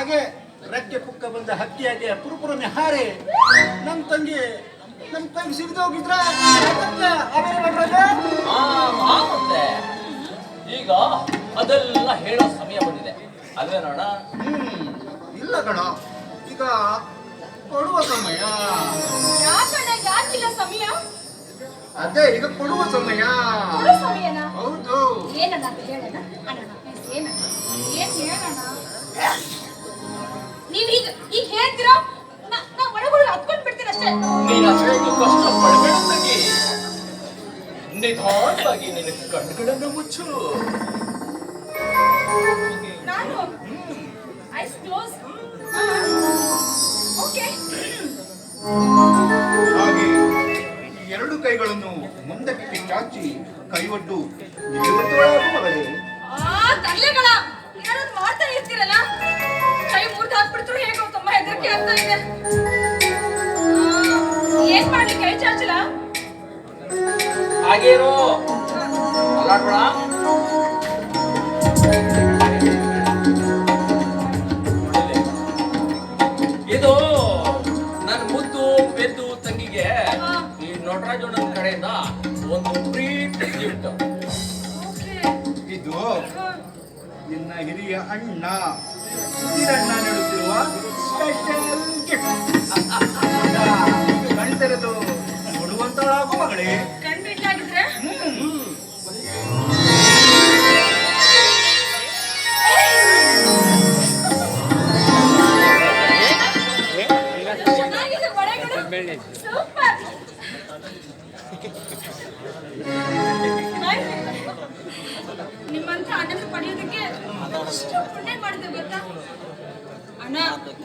ಹಾಗೆ ರೆಕ್ಕೆ ಪುಕ್ಕ ಬಂದ ಹಕ್ಕಿಯಾಗಿ ಪುರುಪುರನೆ ಹಾರಿ. ನಮ್ ತಂಗಿ ನಮ್ ತಂಗಿ ಸಿಡಿದೋಗಿದ್ರ ಆ, ಆಗುತ್ತೆ ಈಗ ಅದೆಲ್ಲ ಹೇಳೋ ಸಮಯ ಬಂದಿದೆ. ಅಲ್ವೇನೋಣ ಹ್ಮ್ ಇಲ್ಲ ಕಣ. ಈಗ ಕೊಡುವ ಸಮಯ. ಯಾಕಿಲ್ಲ ಸಮಯ? ಅದೇ ಈಗ ಕೊಡುವ ಸಮಯ. ಹೌದು. ಏನಣ್ಣ ಹೇಳಣ್ಣ ಅಣ್ಣ ಏನ್ ಹೇಳಣ್ಣ ನೀವ್ ಈಗ ಈಗ ಹೇಳ್ತೀರಾ? ನಾ ಒಳಗೊಳಗೆ ಹತ್ಕೊಂಡು ಬಿಡ್ತೀನಿ ಅಷ್ಟೇ. ನೀನು ಅಷ್ಟು ಕಷ್ಟ ಪಡಬೇಡ ತಂಗಿ ನಿಧಾನವಾಗಿ ನಿನ್ನ ಕಣ್ಣುಗಳನ್ನು ಮುಚ್ಚು. ನಾನು? ಐಸ್ ಕ್ಲೋಸ್ ಓಕೆ ಹಾಗೆ ಎರಡು ಕೈಗಳನ್ನು ಮುಂದಕ್ಕೆ ಚಾಚಿ ಕೈ ಒಡ್ಡು ನಿಲ್ಲುತ್ತೊಳಗು ಮಗಳೇ ಆ ತರ್ಲೆಗಳ ಏನಾದ್ರು ಮಾಡ್ತಾ ಇರ್ತೀರಲ್ಲ ಕೈ ಮುರಿದು ಹಾಕ್ಬಿಡ್ತ್ರು ಹೇಗೋ ತುಂಬಾ ಹೆದರಿಕೆ ಆಗ್ತಾ ಇದೆ. ಆ, ಏನ್ ಮಾಡ್ಲಿ ಕೈ ಚಾಚಲ? ಇದು ನನ್ನ ಮುದ್ದು ಪೆದ್ದು ತಂಗಿಗೆ ಈ ನಟರಾಜಣ್ಣನ ಕಡೆಯಿಂದ ಒಂದು ಪ್ರೀತಿ ಗಿಫ್ಟ್. ಓಕೆ. ಇದು ನಿನ್ನ ಹಿರಿಯ ಅಣ್ಣ. ಹಿರಣ್ಣ ನೀಡುತ್ತಿರುವ ಸ್ಪೆಷಲ್ ಗಿಫ್ಟ್ ಕಣ್ತೆರೆದು ಕೊಡುವಂತಳಾಗು ಮಗಳೇ.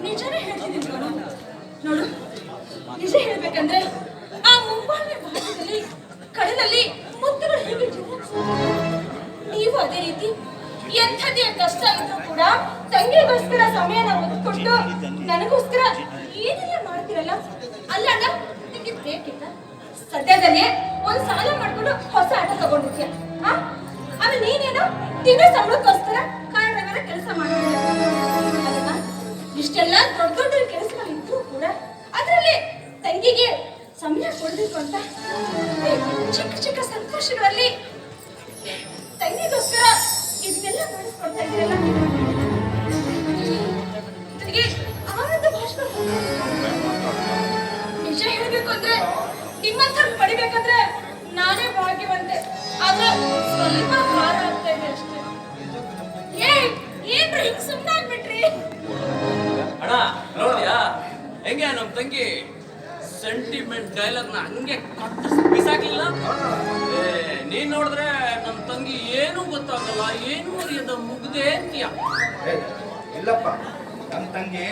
ನಿಜನೇ ಹೇಳ್ತೀನಿ ನೋಡು ನಿಜ ಹೇಳ್ಬೇಕಂದ್ರೆ ಆ ಮುಂಬಾಳೆ ಭಾಗದಲ್ಲಿ ಕಡಲಲ್ಲಿ ಮುತ್ತುಗಳು ಹೇಗೆ? ನೀವು ಅದೇ ರೀತಿ ಎಂಥದೇ ಕಷ್ಟ ಇದ್ರೂ ಕೂಡ ತಂಗಿಗೋಸ್ಕರ ಸಮಯನ ಒದ್ಕೊಟ್ಟು ನನಗೋಸ್ಕರ ಏನೆಲ್ಲ ಮಾಡ್ತಿರಲ್ಲ? ಅಲ್ಲ ಅಣ್ಣ ನಿಮ್ಗೆ ಬೇಕಿಲ್ಲ ಸದ್ಯದಲ್ಲೇ ಒಂದ್ ಸಾಲ ಮಾಡ್ಕೊಂಡು ಹೊಸ ಆಟ ತಗೊಂಡಿದ್ಯಾ? ಆಮೇಲೆ ನೀನೇನು ತಿಂಗಳ ಸಂಬಳಕ್ಕೋಸ್ಕರ ಕಾರ್ ಕೆಲಸ ಮಾಡ್ತಿದ್ಯಾ? ಅಲ್ಲಮ್ಮ, ಇಷ್ಟೆಲ್ಲ ದೊಡ್ಡ ದೊಡ್ಡ ಕೆಲಸಗಳು ಇದ್ರೂ ಕೂಡ ಅದರಲ್ಲಿ ತಂಗಿಗೆ ಸಮಯ ಕೊಡಬೇಕು ಅಂತ ಚಿಕ್ಕ ಚಿಕ್ಕ ಸಂತೋಷಗಳಲ್ಲಿ ತಂಗಿಗೋಸ್ಕರ ಇದನ್ನೆಲ್ಲ ಮಾಡಿಸ್ಕೊಡ್ತಾ ಇದ್ರಲ್ಲ? ನನಗೆ ಆನಂದ ನಿಜ ಹೇಳ್ಬೇಕು ಅಂದ್ರೆ ನಿಮ್ಮಂತ ಪಡಿಬೇಕಂದ್ರೆ ನಾನೇ ಭಾಗ್ಯವಂತೆ. ಆದ್ರೆ ಸ್ವಲ್ಪ ಭಾರ ಆಗ್ತಾ ಇದೆ ಅಷ್ಟೇ. ಏ, ಏನ್ರಿ ಹಿಂಗ್ ಸುಮ್ಮನಾಗ್ಬಿಟ್ರಿ ಅಣ್ಣ ನೋಡಿದ್ಯಾ ಹೆಂಗೆ ನಮ್ಮ ತಂಗಿ ಸೆಂಟಿಮೆಂಟ್ ಡೈಲಾಗ್ನ ಹಂಗೆ ಕಟ್ಟಿಸ್ ಬಿಸಾಕಲಿಲ್ಲ? ನೀನ್ ನೋಡಿದ್ರೆ ನಮ್ಮ ತಂಗಿ ಏನು ಗೊತ್ತಾಗಲ್ಲ, ಏನು ಅರಿಯದ, ಮುಗ್ದೆ ಅಂತೀಯ ಇಲ್ಲಪ್ಪ. ನಮ್ಮ ತಂಗಿ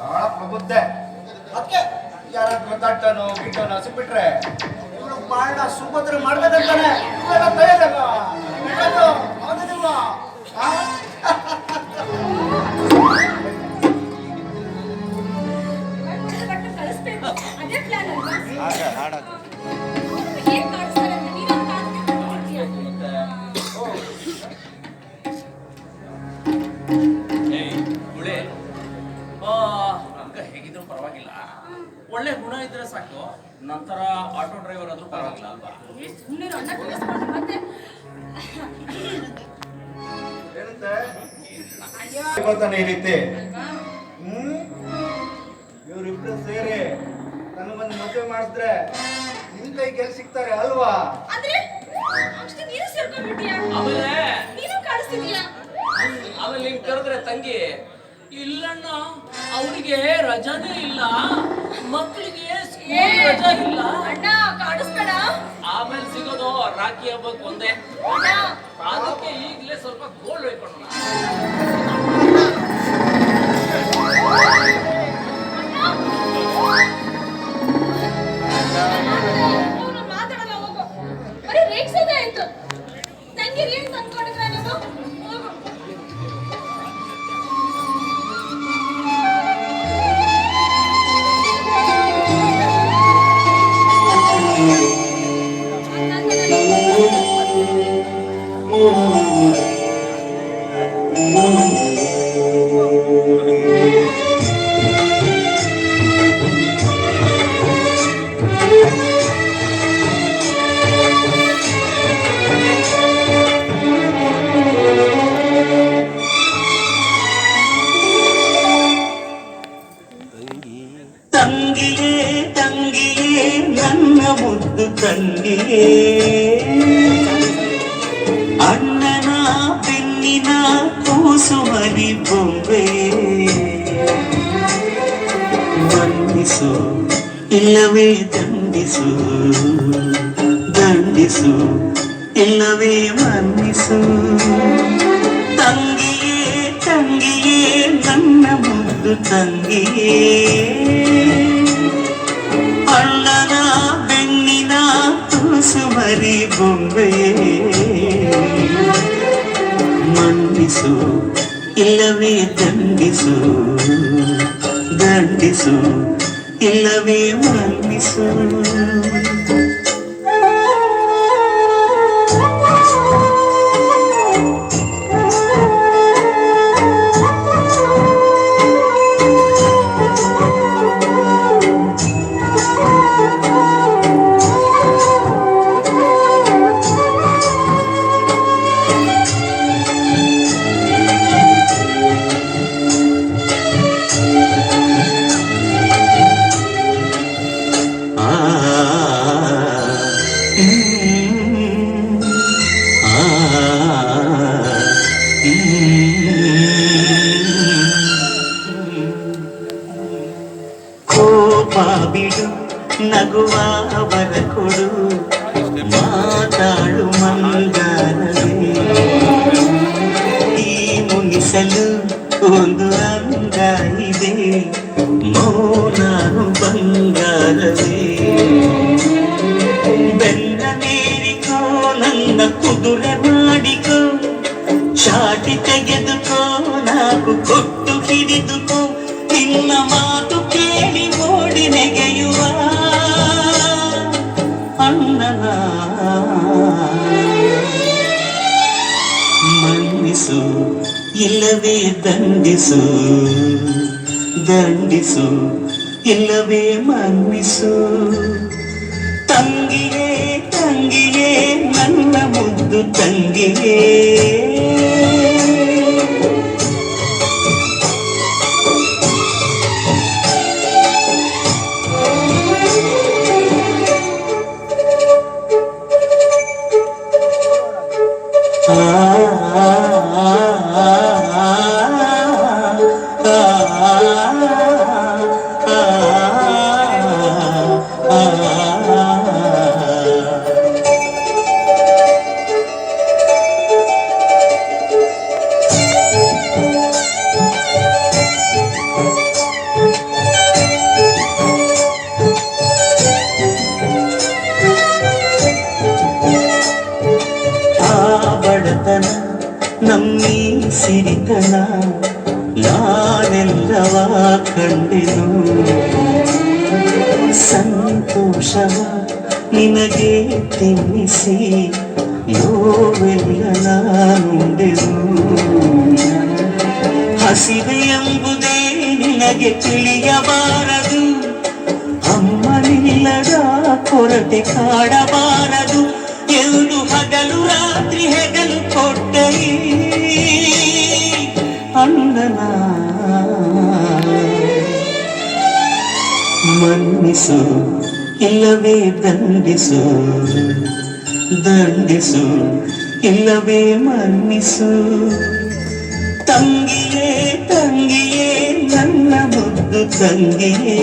ಬಹಳ ಪ್ರಬುದ್ಧೆ. ಅದಕ್ಕೆ ಯಾರಾದ್ರೂ ಗೊತ್ತಾಗ್ತಾನೋ ಗಿಟ್ಟನೋ ಸಿಕ್ಬಿಟ್ರೆ ಇವಳು ಬಾಳ ಸುಭದ್ರ ಮಾಡ್ಬೇಕಂತಾನೆ. ನಮ್ಗ ಹೇಗಿದ್ರು ಪರವಾಗಿಲ್ಲ. ಒಳ್ಳೆ ಗುಣ ಇದ್ರೆ ಸಾಕು. ನಂತರ ಆಟೋ ಡ್ರೈವರ್ ಆದ್ರೂ ಪರವಾಗಿಲ್ಲ ಅಲ್ವಾ? ಏ, ಸುಮ್ನಿರು, ಅಣ್ಣ ಕೂರಿಸ್ಕೊಂಡು ಮತ್ತೆ. ಏನಂತೆ? ಅಯ್ಯೋ. ಗೊತ್ತಾನೆ ಈ ರೀತಿ. ಇವರಿಬ್ರು ಸೇರಿ ನನಗೊಂದು ಮದುವೆ ಮಾಡಿದ್ರೆ ನಿಮ್ಮ ಕೈ ಕೆಲ್ಸ ಸಿಗ್ತಾರೆ ಅಲ್ವಾ? ಅಂದ್ರೆ ಅಷ್ಟೇ ನೀನು ಸೇರ್ಕೊಂಡ್ಬಿಟ್ಟಿಯಾ? ಆಮೇಲೆ ನೀನು ಆಮೇಲೆ ನಿನ್ ಕರೆದ್ರೆ ತಂಗಿ ಇಲ್ಲಣ್ಣ ಅವ್ರಿಗೆ ರಜಾನೇ ಇಲ್ಲ. ಮಕ್ಕಳಿಗೆ ಸ್ಕೂಲ್ ರಜಾ ಇಲ್ಲ. ಅಣ್ಣ ಆಮೇಲೆ ಸಿಗೋದು ರಾಖಿ ಹಬ್ಬಕ್ಕೆ ಒಂದೇ. ಅದಕ್ಕೆ ಈಗಲೇ ಸ್ವಲ್ಪ ಗೋಲ್ಡ್ ಹೊಯ್ಕೊಳ್ಳೋಣ ಇಲ್ಲವೇ ದಂಡಿಸು ದಂಡಿಸು ಇಲ್ಲವೇ ಮನ್ನಿಸು ತಂಗಿಯೇ ತಂಗಿಯೇ ನನ್ನ ಮುದ್ದು ತಂಗಿಯೇ ಅಣ್ಣನ ಬೆನ್ನಿನ ತುಸು ಮರಿ ಬೊಂಬೆಯೇ ಮನ್ನಿಸು ಇಲ್ಲವೇ ದಂಡಿಸು ದಂಡಿಸು ಇಲ್ಲವೇ ಮನ್ನಿಸು ಅಂಗ ಇದೆ ಮೌನಾನು ಬಂಗಾರವೇ ಬೆಲ್ಲ ಮೇರಿಕೋ, ನನ್ನ ಕುದುರೆ ಮಾಡಿಕೋ. ಚಾಟಿ ತೆಗೆದುಕೋ ನಾಕು ಕೊಟ್ಟು ಹಿಡಿದುಕೋ. ನಿನ್ನ ಮಾತು ಕೇಳಿ ಓಡಿ ನೆಗೆಯುವ. ಅಣ್ಣನ ಇಲ್ಲವೇ ದಂಡಿಸು ದಂಡಿಸು ಇಲ್ಲವೇ ಮನ್ನಿಸು. ತಂಗಿಯೇ ತಂಗಿಯೇ ನನ್ನ ಮುದ್ದು ತಂಗಿಯೇ. ನಮ್ಮೀ ಸಿರಿತನ ನಾನೆಲ್ಲವ ಕಂಡೆನು. ಸಂತೋಷವ ನಿನಗೆ ತಿನ್ನಿಸಿ ಯೋವೆಲ್ಲ ನಾನುಂಡೆನು. ಹಸಿವೆ ಎಂಬುದೇ ನಿನಗೆ ತಿಳಿಯಬಾರದು. ಅಮ್ಮನಿಲ್ಲದ ಕೊರತೆ ಕಾಡಬಾರದು. ಮನ್ನಿಸು ಇಲ್ಲವೇ ದಂಡಿಸು. ದಂಡಿಸು, ಇಲ್ಲವೇ ಮನ್ನಿಸು. ತಂಗಿಯೇ ತಂಗಿಯೇ, ನನ್ನ ಮುದ್ದು ತಂಗಿಯೇ.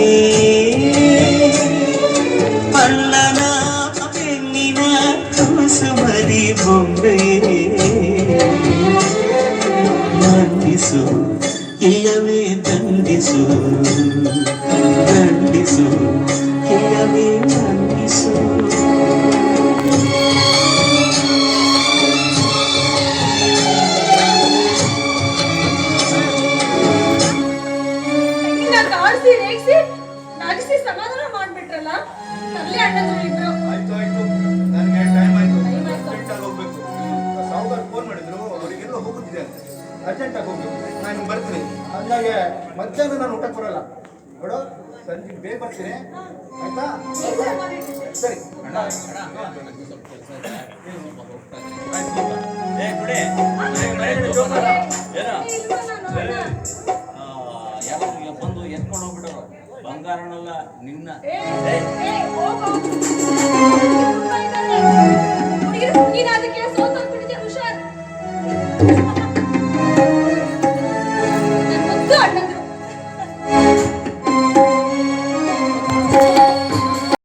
ಅಣ್ಣನ ಬೆನ್ನಿನ ಕೂಸು ಮರಿ ಬೊಂಬೆಯೇ ಮನ್ನಿಸು, ಇಲ್ಲವೇ ದಂಡಿಸು. ಕಾಡ್ಸಿ ರೇಗ್ಸಿ. ನಗಿಸಿ ಸಮಾಧಾನ ಮಾಡ್ಬಿಟ್ರಲ್ಲ? ತರ್ಲಿ ಅಣ್ಣದ್ರು ಇಬ್ರು. ಆಯ್ತು ಆಯ್ತು. ನನಗೆ ಟೈಮ್ ಆಯ್ತು. Time ಆಯ್ತು. ಅರ್ಜೆಂಟಾಗಿ ಹೋಗ್ಬೇಕು. ಸಾವುಕಾರ ಫೋನ್ ಮಾಡಿದ್ರು. ಅವರಿಗೆಲ್ಲ ಹೋಗುತ್ತಿದೆ ಅಂತ. ಅರ್ಜೆಂಟಾಗಿ ಹೋಗ್ಬೇಕು. ನಾನು ಬರ್ತೀನಿ. ಅಂದಾಗೆ ಮಧ್ಯಾಹ್ನ ನಾನು ಊಟಕ್ಕೆ ಬರಲ್ಲ. ನೋಡು. ಸಂಜೆ ಬೇಗ ಬರ್ತೀನಿ ಆಯ್ತಾ? ಸರಿ. ಬಂದು ಎತ್ಕೊಂಡು ಹೋಗ್ಬಿಡೋರು? ಬಂಗಾರನಲ್ಲ ನಿನ್ನ. ನೀನು ಅದಕ್ಕೆ ಸೋತ